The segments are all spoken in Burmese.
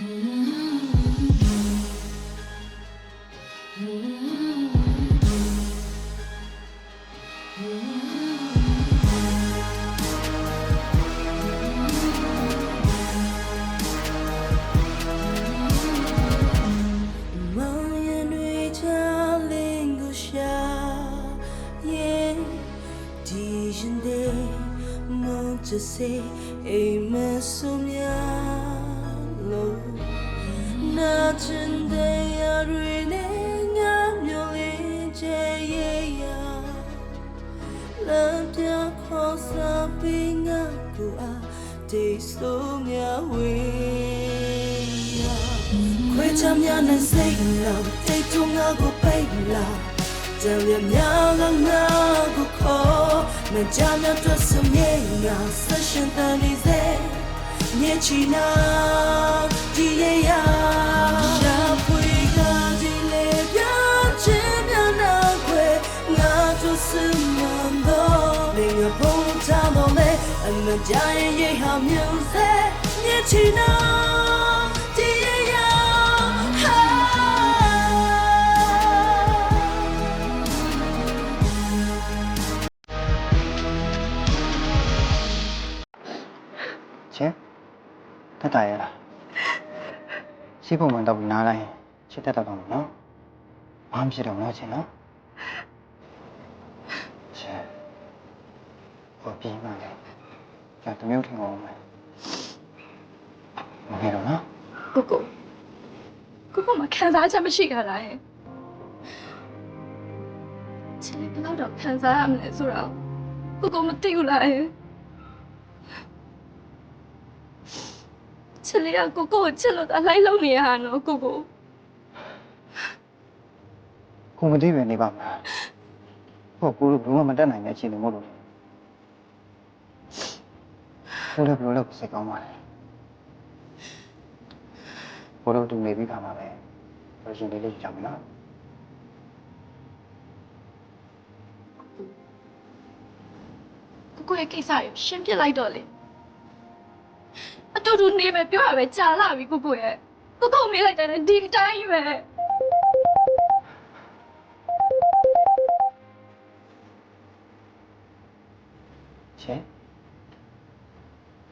မောင်ရင်တွေ ချင်တဲ့ရတွေနဲ့ငါမျိုးလေးချေရဲ့ရလမ်းပြခေါ်စားပြီးငါကိုအားတေးဆိုးများဝေးရခွေချမ်းများနဲ့စိတ်လောတိတ်ထုံငါကိုပိတ်လာကြံရများကငါကိုခေါ်မကြမ်းများတွေ့စမြေငါဆက်ရှင်တန်နေစေမြေချီနာဒီရ အမကြရင်ရဟာမျိုးစေမြေချီနာဒီရရချင်းတက်တာရလားရှိဖို့မှတော့နားလိုက်ချစ်တတ်တော့မှာနော်ဘာမှဖြစ်တော့မလို့ချင်းနော်ချင်းဘာပြီးမှလဲ ကြာတမျိုးထင်အောင်မယ်မငယ်တော့နော်ကိုကိုကိုကိုမခံစားချက်မရှိကြလားဟဲ့ချစ်လေးဘယ်တော့တော့ခံစားရမလဲဆိုတော့ကိုကိုမသိဘူးလားဟဲ့ချစ်လေးကကိုကိုကိုချစ်လို့အလိုက်လုံးနေရတာနော်ကိုကိုကိုမသိပဲနေပါမလားဟိုကိုဘယ်မှမတက်နိုင်တဲ့အခြေအနေမဟုတ်လို့ ကိုလည်းဘယ်လိုလဲစိတ်ကောင်းပါလဲကိုတော့တူနေပြီးခါမှာပဲပရိုဂျက်လေးလေးကြောင်မနော်ကိုကိုရဲ့ကိစ္စကိုရှင်းပြလိုက်တော့လေအတူတူနေမယ်ပြောရပဲကြာလာပြီကိုကိုရဲ့ကိုကိုမေးလိုက်တယ်ဒီအတိုင်းပဲ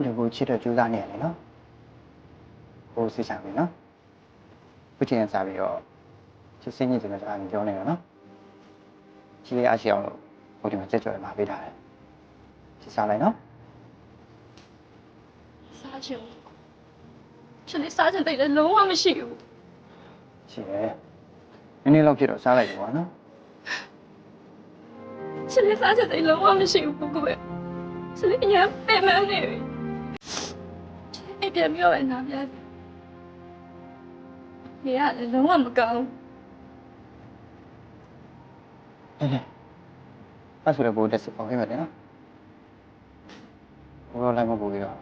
လိုကိုချစ်တော့ကြိုးစားနေရတယ်နော်ဟိုစိတ်ချပြီနော်ခုချိန်စားပြီးတော့ချစ်စင်းကြီးစမယ်စကားပြောနေတော့နော်ကြီးလေးအားရှိအောင်လို့ဟိုဒီမှာကြက်ကြော်ရမှာပေးထားတယ်ချစ်စားလိုက်နော်စားချင်ဘူးချစ်လေးစားချင်တဲ့လုံးဝမရှိဘူးရှိတယ်နည်းနည်းလောက်ဖြစ်တော့စားလိုက်ပြီကွာနော်ချစ်လေးစားချင်တဲ့လုံးဝမရှိဘူးကိုကိုရဲ့ချစ်လေးအရင်ပင်မနေပြီအိ ပ်ပြန်ပြောရနာပြနေရတယ်လုံးဝမကောင်းဟဲ့ဟဲ့အဲ့ဆိုတော့ဘိုးတက်စပေါ့ခဲ့မယ်နော်ဘိုးတော့လိုက်မပူပြီးတော့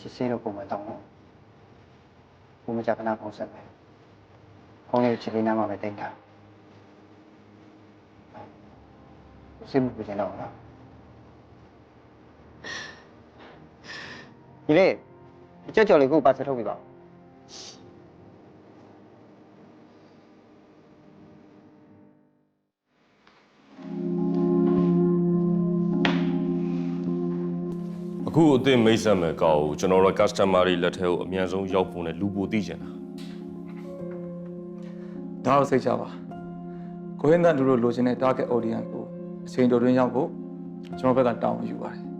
ချစ်စေးတော့ပုံမှန်တော့ဘိုးမကြခဏဖုန်းဆက်မယ်ဖုန်းလေးချစ်လေးနားမှာပဲတင်တာစိတ်မပူချင်တော့ဘူး နော်ဒီလေအချက်ကြော်လေးကိုပါဆက်ထုတ်ပြပါဦးအခုအသင်မိတ်ဆက်မဲ့ကောက်ကိုကျွန်တော်တို့ customer တွေလက်ထဲကိုအမြန်ဆုံးရောက်ဖို့နဲ့လူပိုသိချင်တာဒါတော့စိတ်ချပါကိုရင်းတန်တို့လိုလိုချင်တဲ့ target audience ကိုအချိန်တော်တွင်းရောက်ဖို့ကျွန်တော်ဘက်ကတောင်းယူပါတယ်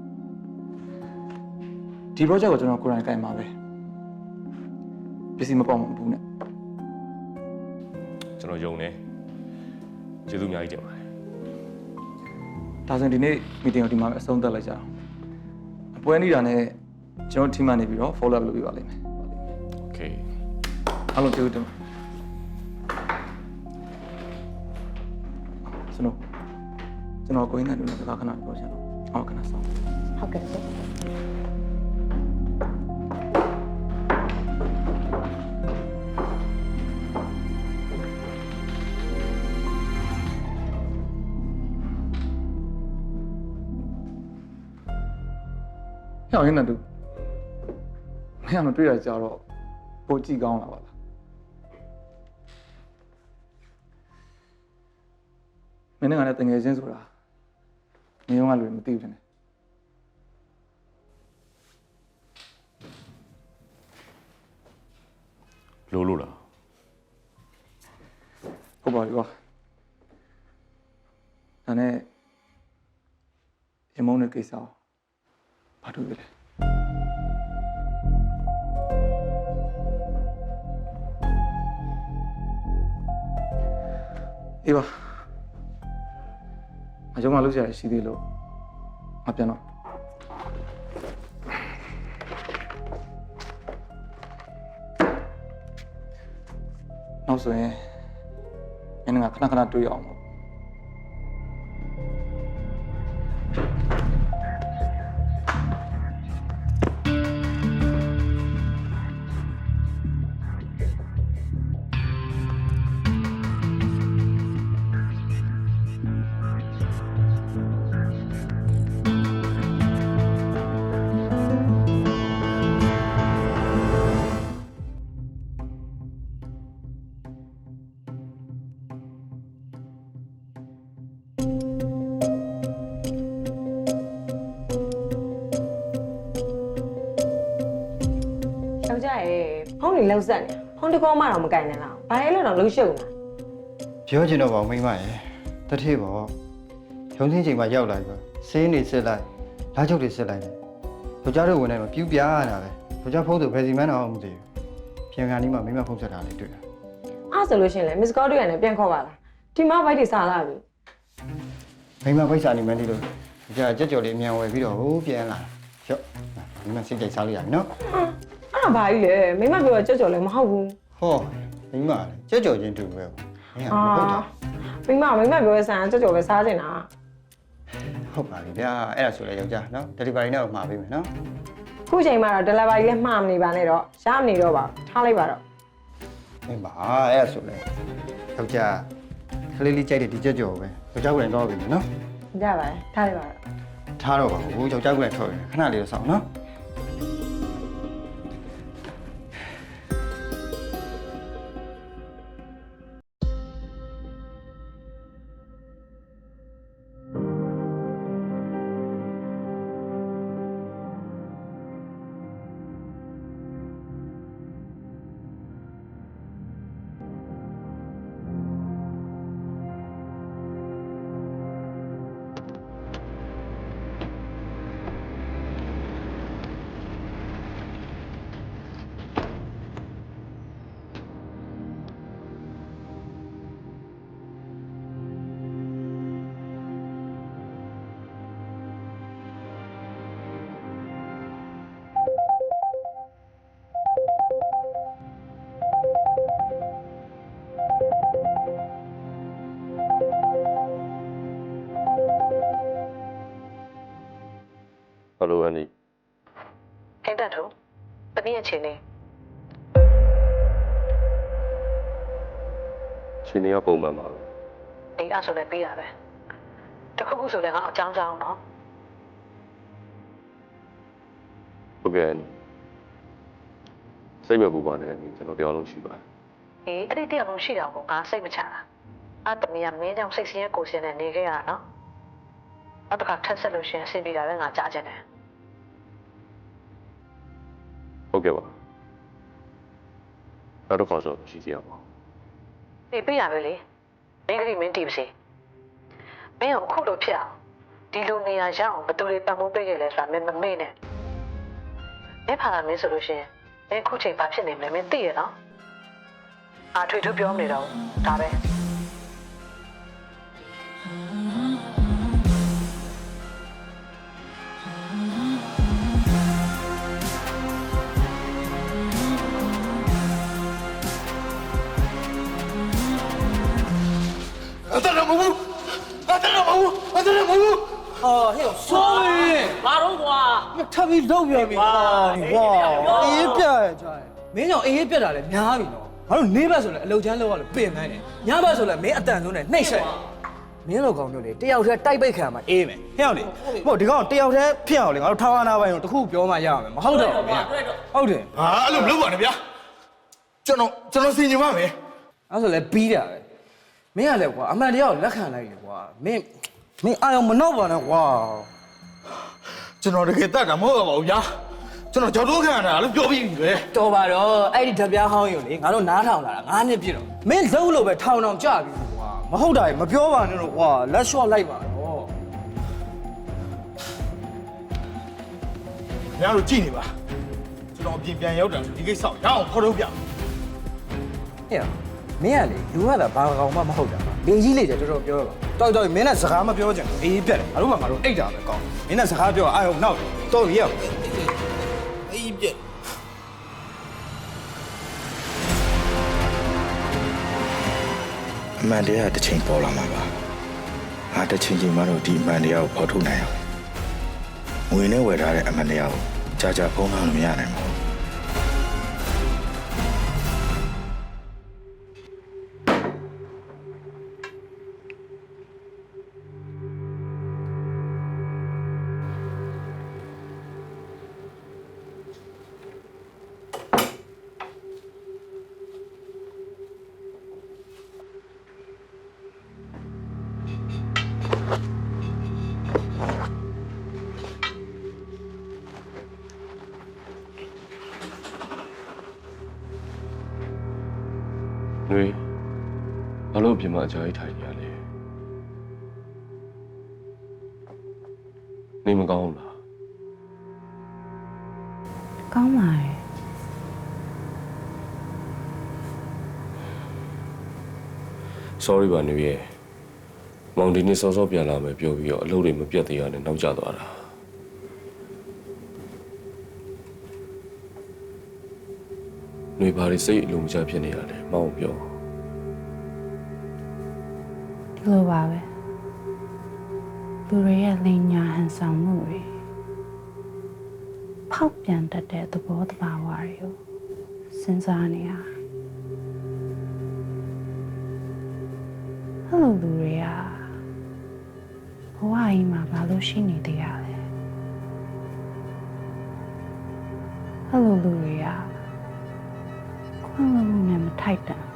ဒီ project ကိုကျွန်တော်ကိုယ်တိုင်ကင်မှာပဲပစ္စည်းမပေါက်မဘူးနဲ့ကျွန်တော်ယုံတယ်ကျေးဇူးအများကြီးတင်ပါတယ်ဒါဆိုရင်ဒီနေ့ meeting ကိုဒီမှာပဲအဆုံးသတ်လိုက်ကြအောင်အပွဲနေတာနဲ့ကျွန်တော် team ကနေပြီးတော့ follow up လုပ်ပြပါလိမ့်မယ် okay အားလုံးကျေးဇူးတင်ပါတယ်ကျွန်တော်ကျွန်တော်ကိုင်းတဲ့လူနဲ့ကခဏပြောချင်တော့အော်ခဏဆောင်ဟုတ်ကဲ့ ရှင်ဟဟဲ့အောင်ရင်းနေတူမင်းကမတွေ့ရကြတော့ပိုကြည့်ကောင်းလာပါလားမင်းနဲ့ကလည်းတငယ်ချင်းဆိုတာနေုံကလူတွေမသိဘူးတဲ့လို့လို့လားဟုတ်ပါပြီကွာဒါနဲ့ရမုန်းတဲ့ကိစ္စကို ဘာလို့လဲအေးပါအကြောင်းမလုပ်ကြရရှိသေးလို့ငါပြန်တော့နောက်ဆိုရင်မင်းကခဏခဏတွေ့ရအောင်ပေါ့ ဖုန်းနေလောက်ဆက်နေဖုန်းတကောမှတော့မကင်နိုင်လားဘာလဲလို့တော့လှုပ်ရှုပ်နေပြောချင်တော့ပါမိမရဲ့တထေးပေါ့ရုံးစင်းချိန်မှာရောက်လာပြီစင်းနေစစ်လိုက်လာချုပ်တွေစစ်လိုက်တယ်ယောက်ျားတို့ဝင်နေတော့ပြူးပြားရတာပဲယောက်ျားဖုန်းဆိုဘယ်စီမှန်းတော့မသိဘူးပြန်ကန်ဒီမှာမိမဖုန်းဆက်တာလေးတွေ့တာအားဆိုလို့ရှိရင်လေ miss call တွေ့ရတယ်ပြန်ခေါ်ပါလားဒီမှာဘိုက်တွေစားလာပြီမိမပိတ်စာနေမှန်းဒီလိုယောက်ျားကြက်ကြော်လေးအမြန်ဝယ်ပြီးတော့ဟိုးပြန်လာရော့မိမစိတ်ကြိုက်စားလိုက်ရပြီနော်အဲ့ ဒါဘာကြီးလဲမိမပြောကြောက်ကြော်လည်းမဟုတ်ဘူးဟောမိမကြက်ကြော်ချင်းတူပဲမင်းကမဟုတ်တာမိမမိမပြောတဲ့ဆန်ကြောက်ကြော်ပဲစားနေတာဟုတ်ပါပြီဗျာအဲ့ဒါဆိုလေယောက်ျားနော် delivery နဲ့မှာပေးမယ်နော်ခုချိန်မှာတော့ delivery လည်းမှားမနေပါနဲ့တော့ရမနေတော့ပါဘူးထားလိုက်ပါတော့မင်းပါအဲ့ဒါဆိုလေယောက်ျားကလေးလေးကြိုက်တဲ့ဒီကြက်ကြော်ပဲယောက်ျားကိုလည်းတော့ပြီနော်ရပါတယ်ထားလိုက်ပါတော့ထားတော့ပါဘူးယောက်ျားကိုလည်းထွက်ရခဏလေးတော့စောင့်နော် တနည်းအချိန်လေးရှင်နေကပုံမှန်ပါပဲဒီအဆိုလည်းပြီးတာပဲတခုခုဆိုလည်းငါအကြောင်းကြောင်းနော်ဟုတ်ကဲ့အန်ဒီစိတ်မပူပါနဲ့အန်ဒီကျွန်တော်တရားလုံးရှိပါတယ်အေးအဲ့ဒီတရားလုံးရှိတာကိုငါစိတ်မချတာအဲ့တမီးကမင်းကြောင့်စိတ်ဆင်းရဲကိုယ်ဆင်းနဲ့နေခဲ့ရတာနော်နောက်တစ်ခါထပ်ဆက်လို့ရှရင်အဆင်ပြေတာပဲငါကြားချင်တယ် ဟုတ်ကဲ့ပါနောက်တော့ခေါ်ဆိုရှိစီရပါပြေးပြရပဲလေမင်းကလေးမင်းတီးပါစေမင်းကခုလိုဖြစ်အောင်ဒီလိုနေရာရအောင်ဘယ်သူတွေပံ့ပိုးပေးခဲ့လဲဆိုတာမင်းမမေ့နဲ့မင်းဖာလာမင်းဆိုလို့ရှရင်မင်းခုချိန်ဘာဖြစ်နေမလဲမင်းသိရနော်အာထွေထူးပြောမနေတော့ အတရမဘူးအတရမဘူးအတရမဘူးအော်ဟေ့ဆိုးပြီဘာတော့ကွာမထပ်ပြီးလောက်ပြန်ပြီဟာဝါအေးပြရကြတယ်မင်းကြောင့်အေးပြက်တာလည်းများပြီနော်ငါတို့နေဘက်ဆိုလည်းအလုပ်ချမ်းလုပ်ရလို့ပင်ပန်းတယ်ညဘက်ဆိုလည်းမင်းအတန်ဆုံးနဲ့နှိမ့်ဆက်မင်းတို့ကောင်တို့လေတယောက်တည်းတိုက်ပိတ်ခံမှာအေးမယ်ဟဲ့အောင်လေမဟုတ်ဒီကောင်တယောက်တည်းဖြစ်အောင်လေငါတို့ထောင်အနာပိုင်းတို့တခုပြောမှရအောင်မဟုတ်တော့ဘူးမင်းဟုတ်တယ်ဟာအဲ့လိုမလုပ်ပါနဲ့ဗျာကျွန်တော်ကျွန်တော်စင်ကြင်ပါမယ်အဲ့ဆိုလည်းပြီးတာပဲ မင်းကလည်းကွာအမှန်တရားကိုလက်ခံလိုက်တယ်ကွာမင်းမင်းအာရုံမနှောက်ပါနဲ့ကွာကျွန်တော်တကယ်တတ်တာမဟုတ်ပါဘူးဗျာကျွန်တော်ကြောက်တော့ခံရတာလို့ပြောပြီးပြီပဲတော်ပါတော့အဲ့ဒီဓပြားဟောင်းယူလေငါတို့နားထောင်လာတာ9နှစ်ပြည့်တော့မင်းလုံးလို့ပဲထောင်ထောင်ကြပြီကွာမဟုတ်တာကြီးမပြောပါနဲ့တော့ကွာလက်လျှော့လိုက်ပါတော့ခင်ဗျားတို့ကြည့်နေပါကျွန်တော်အပြင်ပြန်ရောက်တာဒီကိစ္စကိုရအောင်ခေါ်တော့ပြဟဲ့ မင်းကလေလူကသာဘာကောင်မှမဟုတ်တာပါလင်ကြီးလေတော်တော်ပြောတော့တော်တော်မင်းနဲ့စကားမပြောချင်ဘူးအေးပြက်တယ်ငါတို့မှငါတို့အိတ်တာပဲကောင်းမင်းနဲ့စကားပြောအာရုံနောက်တော့ရအောင်အေးပြက်အမှန်တရားတစ်ချိန်ပေါ်လာမှာပါငါတစ်ချိန်ချိန်မှတော့ဒီအမှန်တရားကိုဖော်ထုတ်နိုင်အောင်ငွေနဲ့ဝယ်ထားတဲ့အမှန်တရားကိုကြာကြာဖုံးထားလို့မရနိုင်ပါဘူး။ ဘာလို့အပြင်မှာအကြာကြီးထိုင်နေရလဲ။နေမကောင်းဘူးလားကောင်းပါတယ်။ Sorry ပါနှွေရဲ့။မောင်ဒီနေ့စောစောပြန်လာမယ်ပြောပြီးတော့အလုပ်တွေမပြတ်သေးရနဲ့နောက်ကျသွားတာ။နှွေဘာတွေစိတ်အလုံးမချဖြစ်နေရလဲ။မောင်ပြောဒီ လိုပါပဲလူတွေရဲ့လိန်ညာဟန်ဆောင်မှုတွေဖောက်ပြန်တတ်တဲ့သဘောတဘာဝတွေကိုစဉ်းစားနေရအဲ့လိုလူတွေကဘဝကြီးမှာဘာလို့ရှိနေသေးရလဲအဲ့လိုလူတွေကခွင့်လွှတ်မှုနဲ့မထိုက်တန်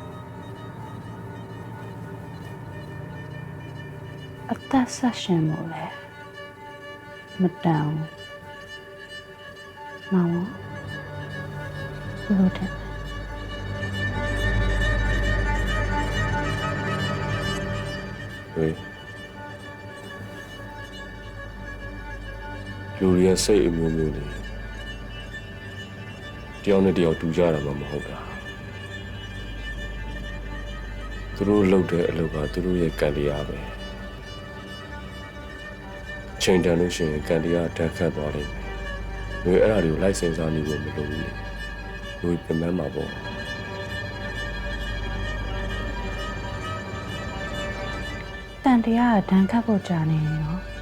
သက်ဆက်ရှင်မို့လဲမတန်ဘူးမောင်ဘယ်လိုတဲ့နှွေလူတွေရဲ့စိတ်အမျိုးမျိုးတွေတယောက်နဲ့တယောက်တူကြတာမှမဟုတ်တာသူတို့လုပ်တဲ့အလုပ်ကသူတို့ရဲ့ကံတရားပဲ ချိန်တန်လို့ရှိရင်ကံတရားတန်းခတ်သွားလိမ့်မယ်။ငွေအဲ့ဒါတွေကိုလိုက်စင်စားနေဖို့မလိုဘူးလေ။ငွေပြန်မှန်းမှာပေါ့တန်တရားကဒဏ်ခတ်ဖို့ကြာနေရ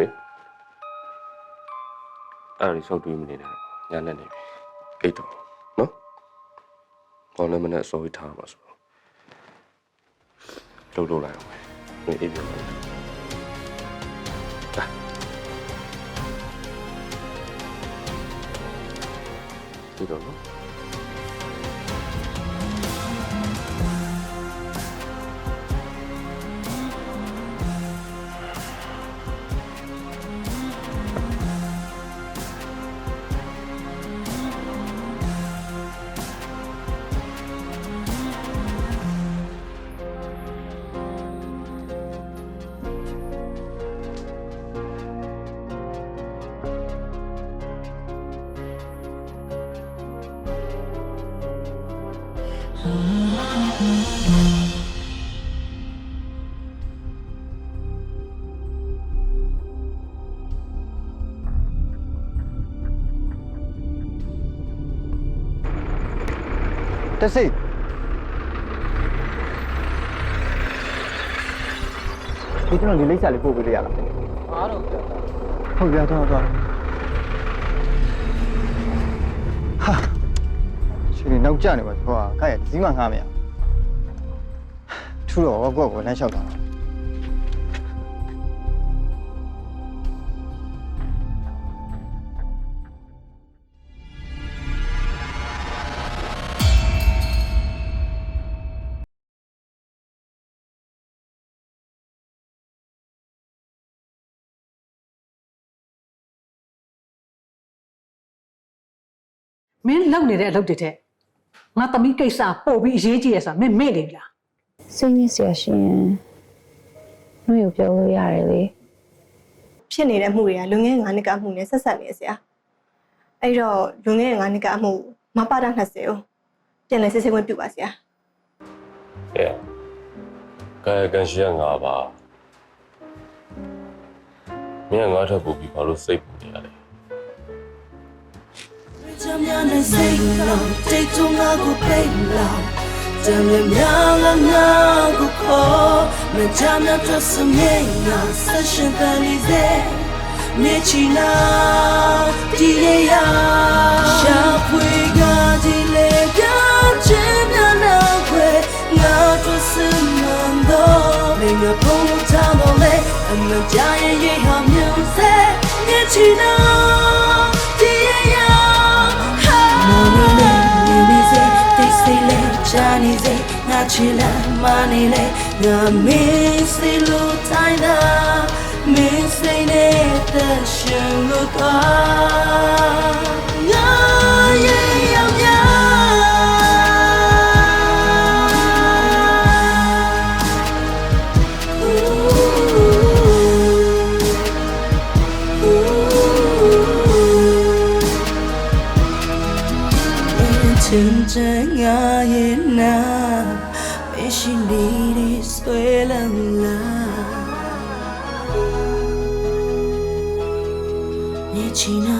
င်ရော။ငွေအဲ့ဒါတွေဆောက်တွေးမနေနဲ့။ညာနဲ့နေပြီ။အိတ်တော့နော်။ဘောလည်းမနဲ့အစိုးရထားမှာဆိုတော့လှုပ်လို့လိုက်အောင်မယ်။ငွေအိတ်ပြန်လာတယ်။ဒါဒီတော့နော်။ တစိဒီကျွန်တော်ဒီလိပ်စာလေးပို့ပေးလို့ရလားအားတော့ပြတ်သွားဟုတ်ပြတော့တော့ဟာရှင်နေနောက်ကျနေပါကွာခါရစီးမငှားမရထူတော့ကောကိုလမ်းလျှောက်တာ မင်းလုပ်နေတဲ့အလုပ်တွေတဲ့ငါသမီးကိစ္စပို့ပြီးအရေးကြီးရဆိုတာမင်းမေ့နေပြီလားစိတ်ညစ်စရာရှိရင်နှွေကိုပြောလို့ရတယ်လေဖြစ်နေတဲ့မှုတွေကလွန်ခဲ့တဲ့9နှစ်ကအမှုနဲ့ဆက်ဆက်နေရဆရာအဲ့တော့လွန်ခဲ့တဲ့9နှစ်ကအမှုမပါတာ20ကိုပြန်လဲစစ်စစ်ဝင်ပြုပါဆရာအဲကာယကံရှိရငါပါမင်းကငါထပ်ပို့ပြီးဘာလို့စိတ်ပူနေရလဲ ကြမ်းများနဲ့စိတ်လုံးတိတ်ထုံငါကိုပိတ်လောင်တမ်းမြများလာငါကိုခေါ်မကြမ်းများတော့စမေးငါဆက်ရှင်ပန်နေစေမြေချီနာဒီရရရှာဖွေကဒီလေပြချင်များနာခွေငါတို့စမန်တော့မင်းမပုံချတော့လေအမကြရဲ့ရဲ့ဟာမျိုးစေမြေချီနာ chỉ là mani chile manile nga misli lu taina misli ne ta shen lu ta nga ye yam ya Chân trái ngã yên nào Mire suela la Ni china